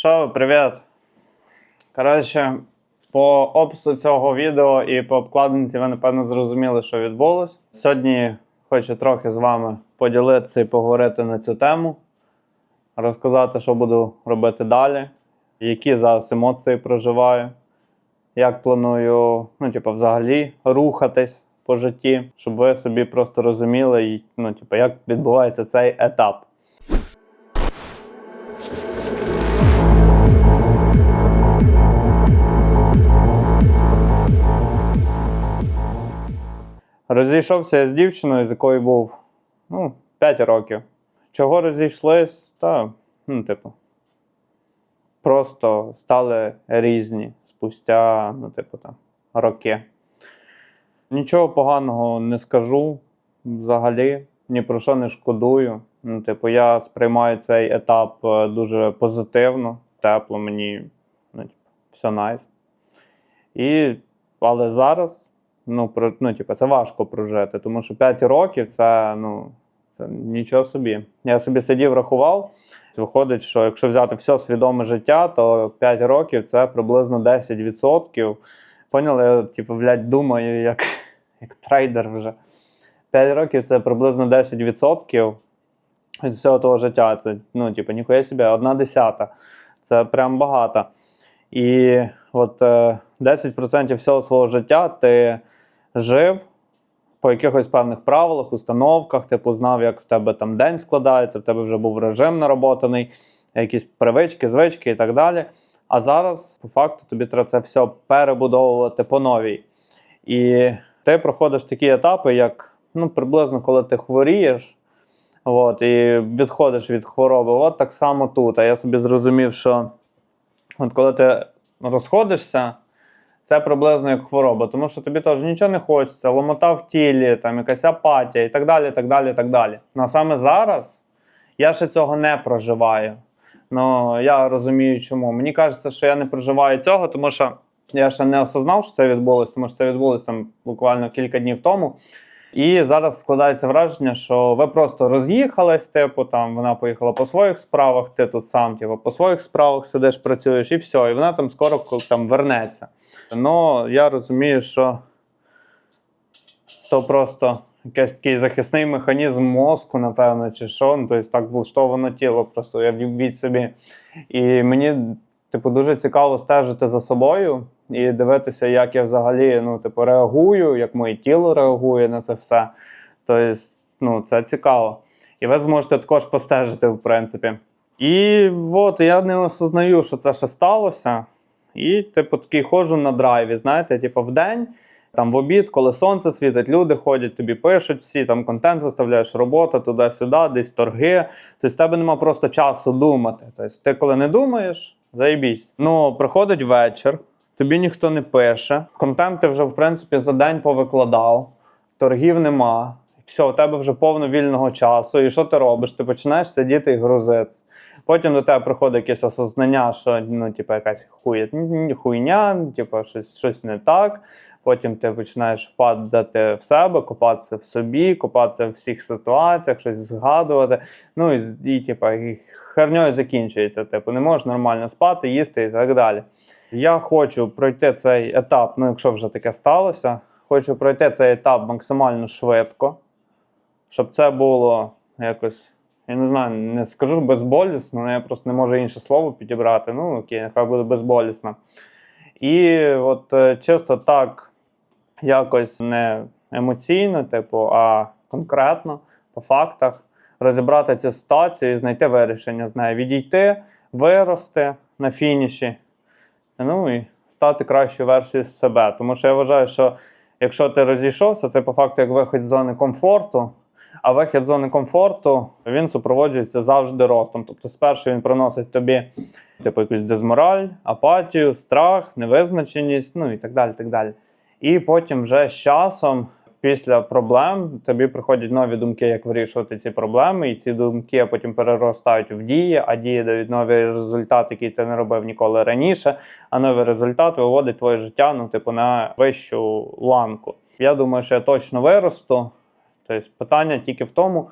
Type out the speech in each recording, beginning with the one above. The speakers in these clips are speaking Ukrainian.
Що, привіт. Коротше, по опису цього відео і по обкладинці ви, напевно, зрозуміли, що відбулось. Сьогодні хочу трохи з вами поділитися і поговорити на цю тему, розказати, що буду робити далі, які зараз емоції проживаю, як планую, ну, типу, взагалі рухатись по житті, щоб ви собі просто розуміли, ну, типу, як відбувається цей етап. Розійшовся з дівчиною, з якою був ну, 5 років. Чого розійшлись? Та, ну, типу, просто стали різні спустя, ну, типу, там, роки. Нічого поганого не скажу взагалі, ні про що не шкодую. Ну, типу, я сприймаю цей етап е, дуже позитивно, тепло, мені ну, типу, все найс. І, але зараз, ну, про, ну, типу, це важко прожити, тому що 5 років це, ну, це нічого собі. Я собі сидів, рахував. Виходить, що якщо взяти все свідоме життя, то 5 років це приблизно 10%. Поняли, я, типу, блядь, думаю, як, як трейдер вже. 5 років це приблизно 10% від всього того життя. Це, ну, типу, ніхуя собі, одна десята. Це прям багато. І от е, 10% всього свого життя ти жив по якихось певних правилах, установках, типу знав, як в тебе там день складається, в тебе вже був режим нароботаний, якісь привички, звички і так далі. А зараз, по факту, тобі треба це все перебудовувати по новій. І ти проходиш такі етапи, як ну, приблизно коли ти хворієш, от, і відходиш від хвороби. От так само тут. А я собі зрозумів, що от коли ти розходишся, це приблизно як хвороба, тому що тобі теж нічого не хочеться, ломота в тілі, там якась апатія і так далі. так далі, так далі. Ну а саме зараз я ще цього не проживаю. Ну я розумію, чому. Мені кажеться, що я не проживаю цього, тому що я ще не осознав, що це відбулося, тому що це відбулося там буквально кілька днів тому. І зараз складається враження, що ви просто роз'їхались, типу, там вона поїхала по своїх справах, ти тут сам типу, по своїх справах сидиш, працюєш, і все, і вона там скоро там вернеться. Ну, я розумію, що то просто якийсь такий захисний механізм мозку, напевно, чи що. Ну, тобто так влаштовано тіло, просто я від собі. І мені, типу, дуже цікаво стежити за собою і дивитися, як я взагалі ну, типу, реагую, як моє тіло реагує на це все. Тобто, ну, це цікаво. І ви зможете також постежити, в принципі. І от я не осознаю, що це ще сталося. І, типу, такий ходжу на драйві, знаєте, типу, в день, там в обід, коли сонце світить, люди ходять, тобі пишуть всі, там контент виставляєш, робота туди-сюди, десь торги. Тобто в тебе нема просто часу думати. Тобто, ти коли не думаєш, заєбісь. Ну, приходить вечір, тобі ніхто не пише. Контент ти вже, в принципі, за день повикладав, торгів нема. Все, у тебе вже повно вільного часу. І що ти робиш? Ти починаєш сидіти і грузити. Потім до тебе приходить якесь осознання, що ну, типу, якась хуйня, типу, щось, щось не так. Потім ти починаєш впадати в себе, копатися в собі, копатися в всіх ситуаціях, щось згадувати. Ну і, і і херньою закінчується. Типу, не можеш нормально спати, їсти і так далі. Я хочу пройти цей етап, ну якщо вже таке сталося, хочу пройти цей етап максимально швидко, щоб це було якось. Я не знаю, не скажу безболісно, але я просто не можу інше слово підібрати. Ну, окей, нехай буде безболісно. І от е, чисто так, якось не емоційно, типу, а конкретно, по фактах, розібрати цю ситуацію і знайти вирішення з нею. Відійти, вирости на фініші, ну і стати кращою версією себе. Тому що я вважаю, що якщо ти розійшовся, це по факту як вихід з зони комфорту. А вихід з зони комфорту він супроводжується завжди ростом. Тобто, спершу він приносить тобі типу, якусь дезмораль, апатію, страх, невизначеність, ну і так далі. так далі. І потім вже з часом, після проблем, тобі приходять нові думки, як вирішувати ці проблеми, і ці думки потім переростають в дії, а дії дають новий результат, який ти не робив ніколи раніше. А новий результат виводить твоє життя ну, типу, на вищу ланку. Я думаю, що я точно виросту. Тобто питання тільки в тому,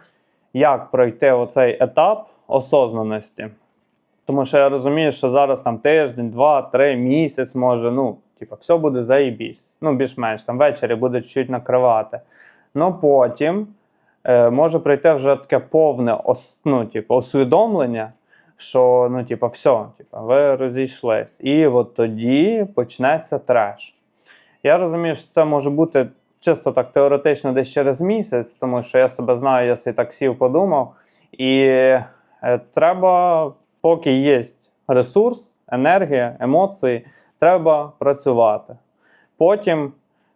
як пройти оцей етап осознаності. Тому що я розумію, що зараз там тиждень, два, три, місяць може, ну, типу, все буде заєбісь. Ну, більш-менш там ввечері буде чуть накривати. Ну потім е, може прийти вже таке повне ос, ну, типу, усвідомлення, що ну, типу, все, типу, ви розійшлись. І от тоді почнеться треш. Я розумію, що це може бути чисто так теоретично десь через місяць, тому що я себе знаю, я собі так сів, подумав. І е, треба, поки є ресурс, енергія, емоції, треба працювати. Потім,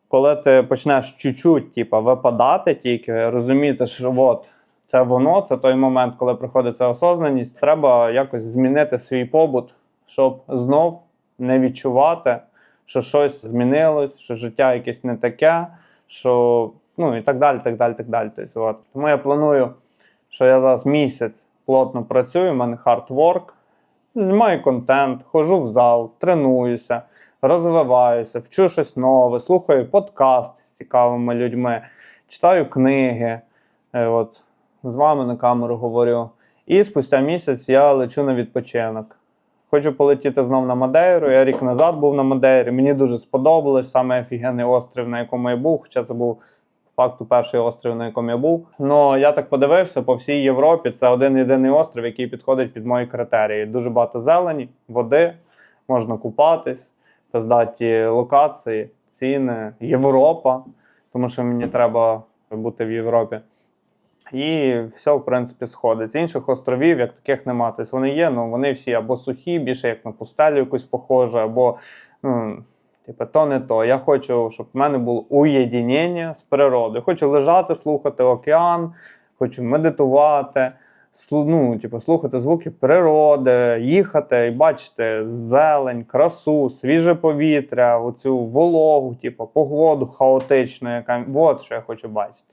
коли ти почнеш чуть-чуть типу, випадати, тільки розуміти, що от, це воно, це той момент, коли приходить ця осознаність, треба якось змінити свій побут, щоб знов не відчувати, що щось змінилось, що життя якесь не таке, що ну і так далі, так далі, так далі. Тобто, от. Тому я планую, що я зараз місяць плотно працюю, в мене хардворк, знімаю контент, ходжу в зал, тренуюся, розвиваюся, вчу щось нове, слухаю подкаст з цікавими людьми, читаю книги. Е, От, з вами на камеру говорю. І спустя місяць я лечу на відпочинок. Хочу полетіти знов на Мадейру. Я рік назад був на Мадейрі. Мені дуже сподобалось саме офігенний острів, на якому я був. Хоча це був факту перший острів, на якому я був. Ну я так подивився по всій Європі. Це один єдиний острів, який підходить під мої критерії. Дуже багато зелені, води, можна купатись, поздаті локації, ціни, Європа, тому що мені треба бути в Європі. І все, в принципі, сходить. З інших островів, як таких нема. Тобто вони є, ну вони всі або сухі, більше як на пустелю якусь похоже, або ну, типу, то не то. Я хочу, щоб в мене було уєдинення з природою. Хочу лежати, слухати океан, хочу медитувати, ну, типу, слухати звуки природи, їхати і бачити зелень, красу, свіже повітря, оцю вологу, типу, погоду хаотичну, яка. От що я хочу бачити.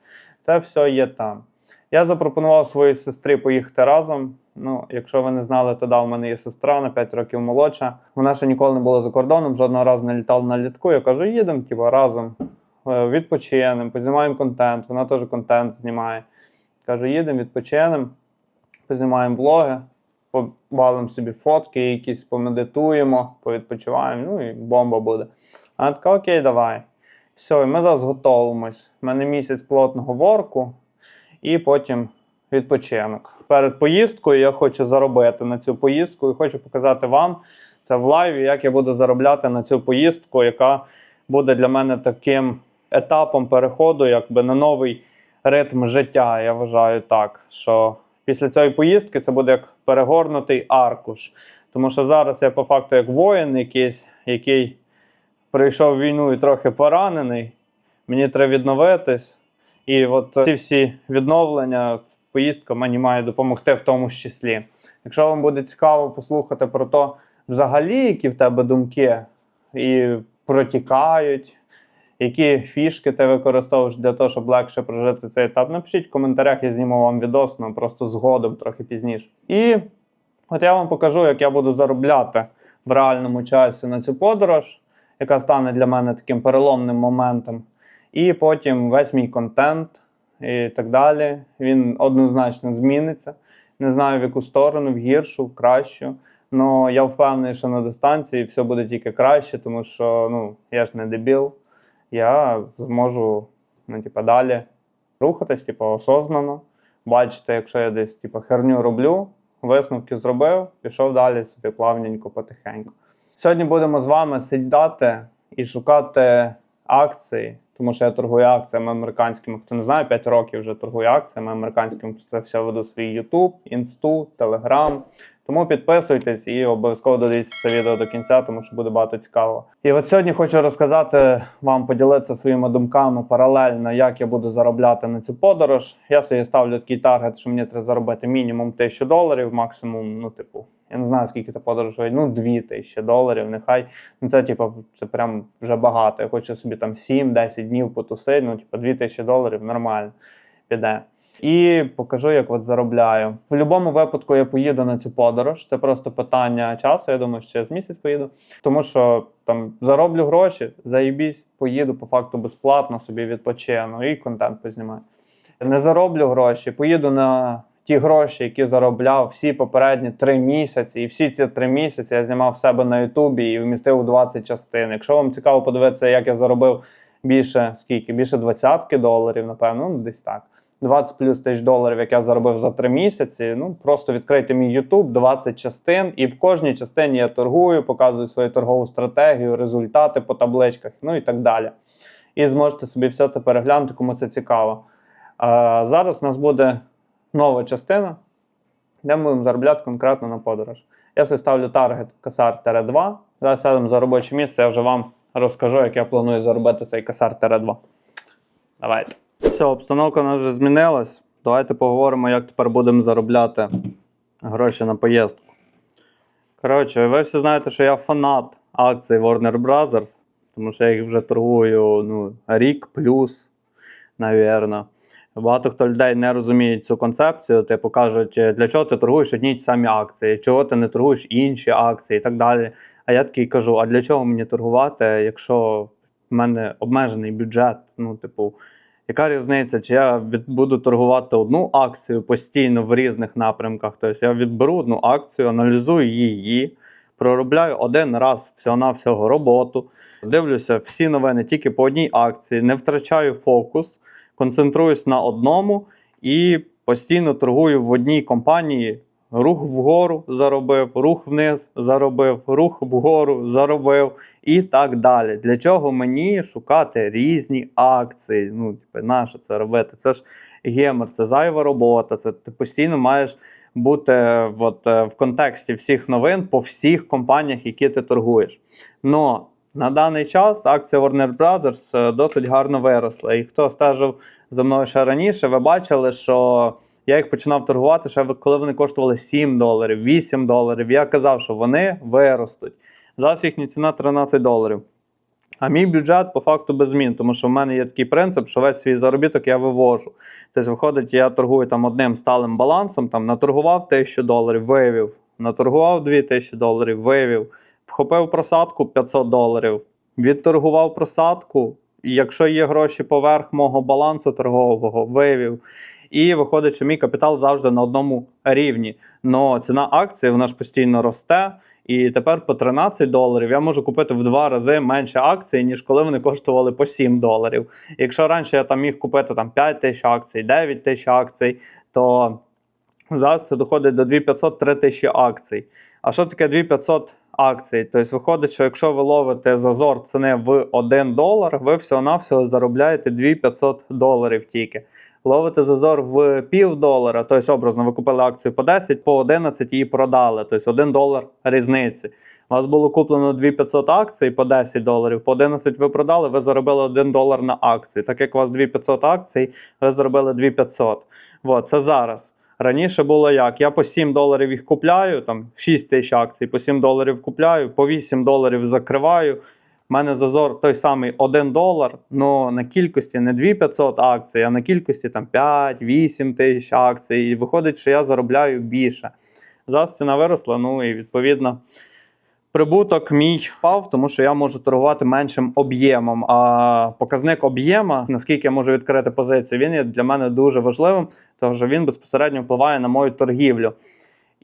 Це все є там. Я запропонував своїй сестрі поїхати разом. Ну, якщо ви не знали, то да, у мене є сестра на 5 років молодша. Вона ще ніколи не була за кордоном, жодного разу не літала на літку. Я кажу, їдемо типу, разом, е, відпочинемо, познімаємо контент. Вона теж контент знімає. Кажу, їдемо, відпочинемо, познімаємо влоги, побалимо собі фотки, якісь помедитуємо, повідпочиваємо, ну і бомба буде. Вона така, окей, давай. Все, і ми зараз готуємось. У мене місяць плотного ворку, і потім відпочинок. Перед поїздкою я хочу заробити на цю поїздку і хочу показати вам це в лайві, як я буду заробляти на цю поїздку, яка буде для мене таким етапом переходу, якби на новий ритм життя. Я вважаю так, що після цієї поїздки це буде як перегорнутий аркуш. Тому що зараз я по факту як воїн якийсь, який прийшов в війну і трохи поранений. Мені треба відновитись. І от ці всі відновлення, поїздка мені має допомогти в тому числі. Якщо вам буде цікаво послухати про те, взагалі, які в тебе думки і протікають, які фішки ти використовуєш для того, щоб легше прожити цей етап, напишіть в коментарях, я зніму вам відос, ну просто згодом, трохи пізніше. І от я вам покажу, як я буду заробляти в реальному часі на цю подорож, яка стане для мене таким переломним моментом. І потім весь мій контент і так далі. Він однозначно зміниться. Не знаю в яку сторону, в гіршу, в кращу. Але я впевнений, що на дистанції все буде тільки краще, тому що ну, я ж не дебіл. Я зможу ну, типу, далі рухатись, типу, осознано. Бачите, якщо я десь типу, херню роблю, висновки зробив, пішов далі собі плавненько, потихеньку. Сьогодні будемо з вами сидіти і шукати акції, тому що я торгую акціями американськими. Хто не знає, 5 років вже торгую акціями американськими. Це все веду свій YouTube, Інсту, Telegram. Тому підписуйтесь і обов'язково додивіться це відео до кінця, тому що буде багато цікавого. І от сьогодні хочу розказати вам, поділитися своїми думками паралельно, як я буду заробляти на цю подорож. Я собі ставлю такий таргет, що мені треба заробити мінімум 1000 доларів, максимум, ну, типу, я не знаю, скільки це подорож, вийде, ну, 2000 доларів, нехай. Ну, це, типу, це прям вже багато. Я хочу собі там 7-10 днів потусити, ну, типу, 2000 доларів нормально піде. І покажу, як от заробляю. В будь-якому випадку я поїду на цю подорож. Це просто питання часу. Я думаю, що я з місяць поїду. Тому що там зароблю гроші, заїбісь, поїду по факту безплатно, собі відпочину і контент познімаю. Не зароблю гроші, поїду на ті гроші, які заробляв всі попередні три місяці, і всі ці три місяці я знімав себе на Ютубі і вмістив у 20 частин. Якщо вам цікаво подивитися, як я заробив більше скільки? Більше двадцятки доларів, напевно, ну десь так. 20 плюс тисяч доларів, як я заробив за три місяці. Ну просто відкрийте мій YouTube, 20 частин, і в кожній частині я торгую, показую свою торгову стратегію, результати по табличках, ну і так далі. І зможете собі все це переглянути, кому це цікаво. А зараз у нас буде нова частина, де ми будемо заробляти конкретно на подорож. Я собі ставлю таргет касар 2. Зараз сядемо за робоче місце, я вже вам розкажу, як я планую заробити цей касар 2. Давайте. Все, обстановка у нас вже змінилась. Давайте поговоримо, як тепер будемо заробляти гроші на поїздку. Коротше, ви всі знаєте, що я фанат акцій Warner Brothers, тому що я їх вже торгую ну, рік плюс, навірно. Багато хто людей не розуміє цю концепцію, типу кажуть, для чого ти торгуєш одні ті самі акції, чого ти не торгуєш інші акції і так далі. А я такий кажу: а для чого мені торгувати, якщо в мене обмежений бюджет? Ну, типу, яка різниця, чи я буду торгувати одну акцію постійно в різних напрямках? Тобто я відберу одну акцію, аналізую її, проробляю один раз всього-навсього роботу, дивлюся всі новини тільки по одній акції, не втрачаю фокус, концентруюсь на одному і постійно торгую в одній компанії. Рух вгору заробив, рух вниз заробив, рух вгору заробив і так далі. Для чого мені шукати різні акції? Ну, типу, на що це робити? Це ж гемор, це зайва робота. Це ти постійно маєш бути от, е, в контексті всіх новин по всіх компаніях, які ти торгуєш. Но на даний час акція Warner Brothers е, досить гарно виросла. І хто стежив за мною ще раніше, ви бачили, що я їх починав торгувати ще коли вони коштували 7 доларів, 8 доларів. Я казав, що вони виростуть. Зараз їхня ціна 13 доларів. А мій бюджет по факту без змін, тому що в мене є такий принцип, що весь свій заробіток я вивожу. Тобто, виходить, я торгую там одним сталим балансом, там наторгував 1000 доларів, вивів, наторгував 2000 доларів, вивів, вхопив просадку 500 доларів, відторгував просадку. Якщо є гроші поверх мого балансу торгового, вивів. І виходить, що мій капітал завжди на одному рівні. Но ціна акції вона ж постійно росте. І тепер по 13 доларів я можу купити в два рази менше акцій, ніж коли вони коштували по 7 доларів. Якщо раніше я там міг купити там 5 тисяч акцій, 9 тисяч акцій, то зараз це доходить до 2500-3 тисячі акцій. А що таке 2500 акцій? Тобто виходить, що якщо ви ловите зазор ціни в 1 долар, ви всього-навсього заробляєте 2500 доларів тільки. Ловите зазор в пів долара, тобто образно ви купили акцію по 10, по 11 її продали. Тобто 1 долар різниці. У вас було куплено 2500 акцій по 10 доларів, по 11 ви продали, ви заробили 1 долар на акції. Так як у вас 2500 акцій, ви заробили 2500. От, це зараз. Раніше було як? Я по 7 доларів їх купляю, там 6 тисяч акцій, по 7 доларів купляю, по 8 доларів закриваю. У мене зазор той самий 1 долар, але на кількості не 2500 акцій, а на кількості там 5-8 тисяч акцій. І виходить, що я заробляю більше. Зараз ціна виросла, ну і відповідно. Прибуток мій впав, тому що я можу торгувати меншим об'ємом. А показник об'єма, наскільки я можу відкрити позицію, він є для мене дуже важливим, тому що він безпосередньо впливає на мою торгівлю.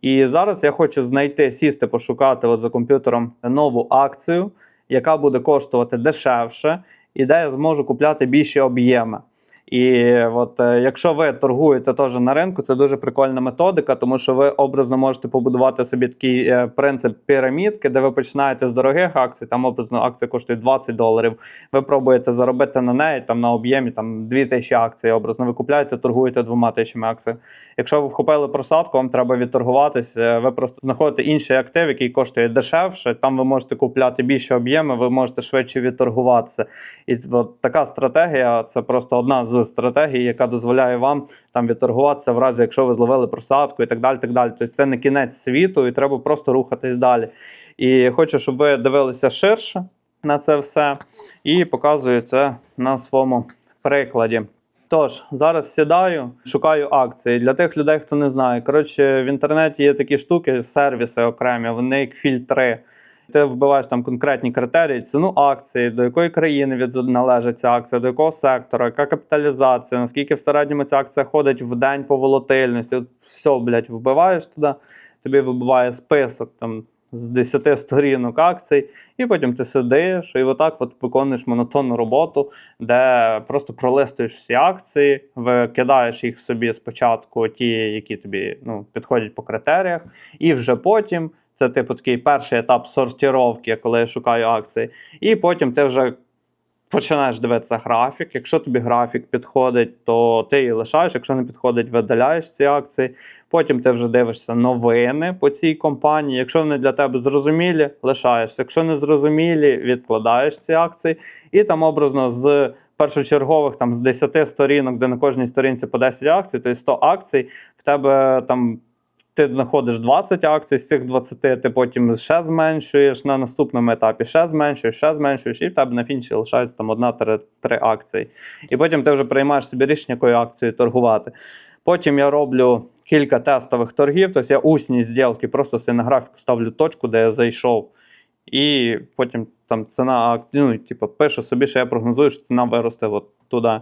І зараз я хочу знайти, сісти, пошукати от за комп'ютером нову акцію, яка буде коштувати дешевше, і де я зможу купляти більші об'єми. І от е, якщо ви торгуєте теж на ринку, це дуже прикольна методика, тому що ви образно можете побудувати собі такий е, принцип пірамідки, де ви починаєте з дорогих акцій, там образно акція коштує 20 доларів. Ви пробуєте заробити на неї там на об'ємі там 2000 акцій. Образно ви купляєте, торгуєте двома тисячами акцій. Якщо ви вхопили просадку, вам треба відторгуватися. Ви просто знаходите інший актив, який коштує дешевше. Там ви можете купляти більше об'єми, ви можете швидше відторгуватися. І от така стратегія це просто одна з стратегій, яка дозволяє вам там відторгуватися в разі, якщо ви зловили просадку і так далі. так далі. Тобто це не кінець світу, і треба просто рухатись далі. І хочу, щоб ви дивилися ширше на це все, і показую це на своєму прикладі. Тож, зараз сідаю, шукаю акції. Для тих людей, хто не знає. Коротше, в інтернеті є такі штуки, сервіси окремі, вони як фільтри. Ти вбиваєш там конкретні критерії, ціну акції, до якої країни від належить ця акція, до якого сектора, яка капіталізація, наскільки в середньому ця акція ходить в день по волатильності. От все, блядь, вбиваєш туди, тобі вибиває список там з 10 сторінок акцій, і потім ти сидиш і отак от виконуєш монотонну роботу, де просто пролистуєш всі акції, викидаєш їх собі спочатку, ті, які тобі ну, підходять по критеріях, і вже потім. Це типу такий перший етап сортіровки, коли я шукаю акції. І потім ти вже починаєш дивитися графік. Якщо тобі графік підходить, то ти її лишаєш. Якщо не підходить, видаляєш ці акції. Потім ти вже дивишся новини по цій компанії. Якщо вони для тебе зрозумілі, лишаєшся. Якщо не зрозумілі, відкладаєш ці акції. І там образно з першочергових там з 10 сторінок, де на кожній сторінці по 10 акцій, то є 100 акцій, в тебе там. Ти знаходиш 20 акцій, з цих 20 ти потім ще зменшуєш на наступному етапі, ще зменшуєш, ще зменшуєш, і в тебе на фініші лишається там одна-три акції. І потім ти вже приймаєш собі рішення, якою акцією торгувати. Потім я роблю кілька тестових торгів, тобто я усні зділки, просто на графіку ставлю точку, де я зайшов. І потім там ціна ну, типу, пишу собі, що я прогнозую, що ціна виросте от туди.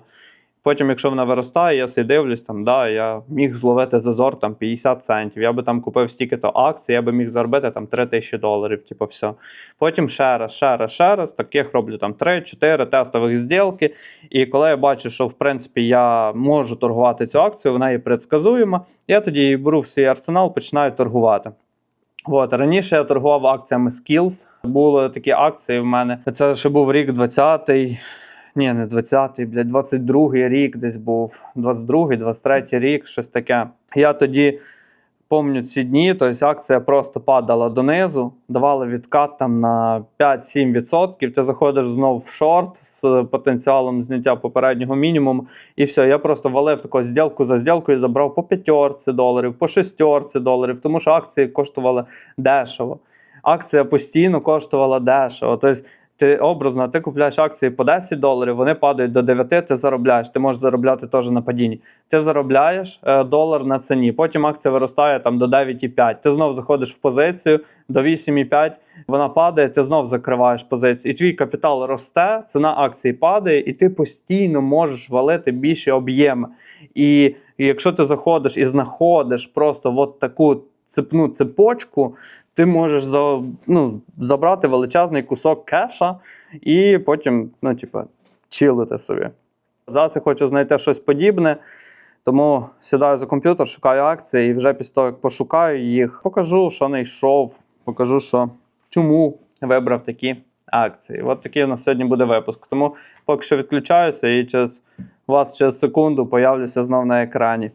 Потім, якщо вона виростає, я собі дивлюсь, там, да, я міг зловити зазор там, 50 центів. Я би там купив стільки-то акцій, я би міг заробити там 3 тисячі доларів. Типу, все. Потім ще раз, ще раз, ще раз. Таких роблю там 3-4 тестових зділки. І коли я бачу, що в принципі я можу торгувати цю акцію, вона є предсказуєма, я тоді її беру в свій арсенал, починаю торгувати. От, раніше я торгував акціями Skills. Були такі акції в мене. Це ще був рік 20-й. Ні, не 20-й, блядь, 22-й рік десь був. 22-й, 23-й рік, щось таке. Я тоді пам'ятаю ці дні, тобто акція просто падала донизу, давали відкат там на 5-7%. Ти заходиш знову в шорт з потенціалом зняття попереднього мінімуму. І все, я просто валив таку зділку за зділкою, забрав по п'ятерці доларів, по шестерці доларів, тому що акції коштували дешево. Акція постійно коштувала дешево. Тобто ти образно, ти купляєш акції по 10 доларів, вони падають до 9, ти заробляєш. Ти можеш заробляти теж на падінні. Ти заробляєш е, долар на ціні, потім акція виростає там до 9,5. Ти знов заходиш в позицію до 8,5, вона падає, ти знов закриваєш позицію. І твій капітал росте, ціна акції падає, і ти постійно можеш валити більші об'єми. І якщо ти заходиш і знаходиш просто от таку цепну цепочку, ти можеш за, ну, забрати величезний кусок кеша і потім, ну, типу, чилити собі. Зараз я хочу знайти щось подібне, тому сідаю за комп'ютер, шукаю акції, і вже після того, як пошукаю їх, покажу, що не йшов, покажу, що чому вибрав такі акції. От такий у нас сьогодні буде випуск. Тому поки що відключаюся і через вас через секунду появлюся знов на екрані.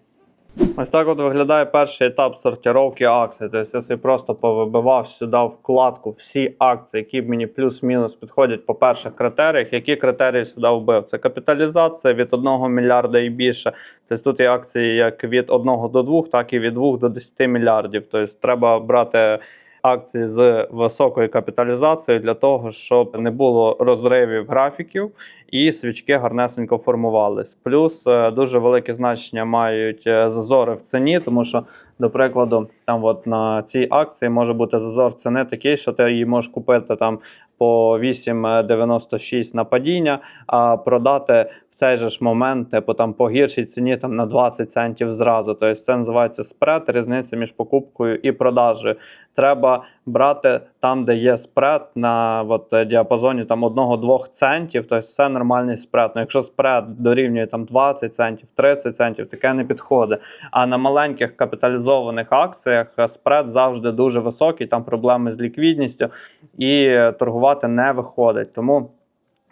Ось так от виглядає перший етап сортировки акцій. Тобто я собі просто повибивав сюди вкладку всі акції, які мені плюс-мінус підходять по перших критеріях. Які критерії сюди вбив? Це капіталізація від 1 мільярда і більше. Тобто тут є акції як від 1 до 2, так і від 2 до 10 мільярдів. Тобто треба брати. Акції з високою капіталізацією для того, щоб не було розривів графіків і свічки гарнесенько формувались. Плюс е, дуже велике значення мають е, зазори в ціні, тому що, до прикладу, там от на цій акції може бути зазор ціни такий, що ти її можеш купити там по 8,96 на падіння, а продати цей же ж момент, типу там по гіршій ціні там на 20 центів зразу. Тобто це називається спред, різниця між покупкою і продажею. Треба брати там, де є спред на от, е, діапазоні там 1-2 центів, тобто це нормальний спред. Ну, якщо спред дорівнює там 20 центів, 30 центів, таке не підходить. А на маленьких капіталізованих акціях е, спред завжди дуже високий, там проблеми з ліквідністю і торгувати не виходить. Тому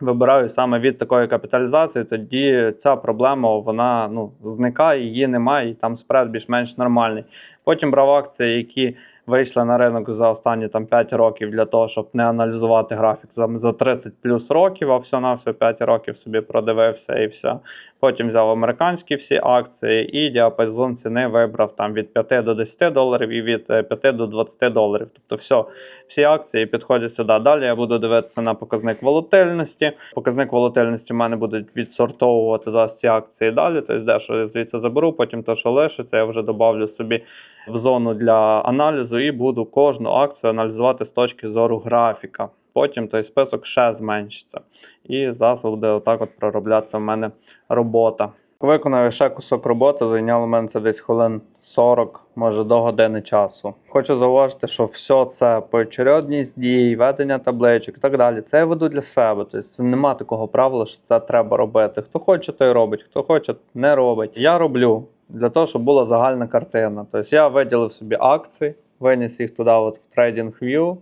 вибираю саме від такої капіталізації, тоді ця проблема вона ну, зникає, її немає, і там спред більш-менш нормальний. Потім брав акції, які вийшли на ринок за останні там 5 років для того, щоб не аналізувати графік за, за 30 плюс років, а все на все 5 років собі продивився і все. Потім взяв американські всі акції і діапазон ціни вибрав там від 5 до 10 доларів і від е, 5 до 20 доларів. Тобто, все, всі акції підходять сюди. Далі я буду дивитися на показник волатильності. Показник волатильності в мене буде відсортовувати зараз ці акції далі. Тобто, де що я звідси заберу, потім те, що лишиться, я вже добавлю собі в зону для аналізу і буду кожну акцію аналізувати з точки зору графіка. Потім той список ще зменшиться. І зараз буде отак от пророблятися в мене робота. Виконав ще кусок роботи, зайняло мене це десь хвилин 40, може до години часу. Хочу зауважити, що все це поочередність дій, ведення табличок і так далі. Це я веду для себе. Тобто нема такого правила, що це треба робити. Хто хоче, той робить, хто хоче, не робить. Я роблю для того, щоб була загальна картина. Тобто я виділив собі акції, виніс їх туди, от в TradingView,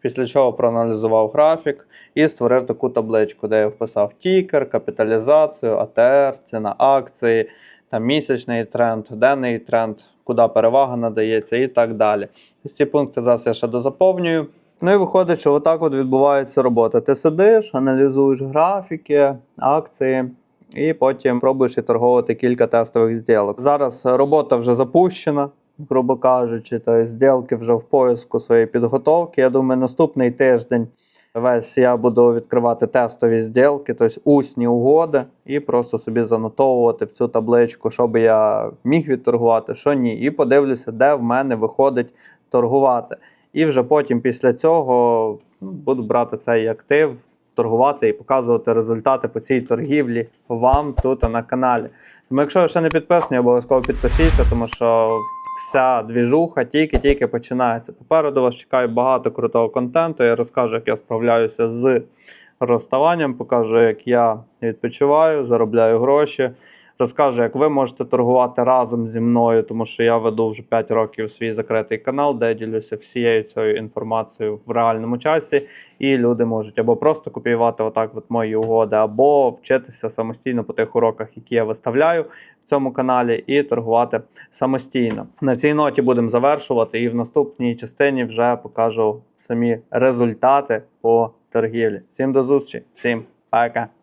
після чого проаналізував графік і створив таку табличку, де я вписав тікер, капіталізацію, АТР, ціна акції, там місячний тренд, денний тренд, куди перевага надається і так далі. Ці пункти зараз я ще дозаповнюю. Ну і виходить, що отак от відбувається робота. Ти сидиш, аналізуєш графіки, акції. І потім пробуєш і торговувати кілька тестових зділок. Зараз робота вже запущена, грубо кажучи, то зділки вже в поиску своєї підготовки. Я думаю, наступний тиждень весь я буду відкривати тестові зділки, тобто усні угоди, і просто собі занотовувати в цю табличку, що би я міг відторгувати, що ні. І подивлюся, де в мене виходить торгувати. І вже потім після цього ну, буду брати цей актив, торгувати і показувати результати по цій торгівлі вам тут на каналі. Тому якщо ви ще не підписані, обов'язково підпишіться, тому що вся двіжуха тільки-тільки починається. Попереду вас чекає багато крутого контенту. Я розкажу, як я справляюся з розставанням, покажу, як я відпочиваю, заробляю гроші. Розкажу, як ви можете торгувати разом зі мною, тому що я веду вже 5 років свій закритий канал, де ділюся всією цією інформацією в реальному часі, і люди можуть або просто копіювати отак от мої угоди, або вчитися самостійно по тих уроках, які я виставляю в цьому каналі, і торгувати самостійно. На цій ноті будемо завершувати, і в наступній частині вже покажу самі результати по торгівлі. Всім до зустрічі, всім пока!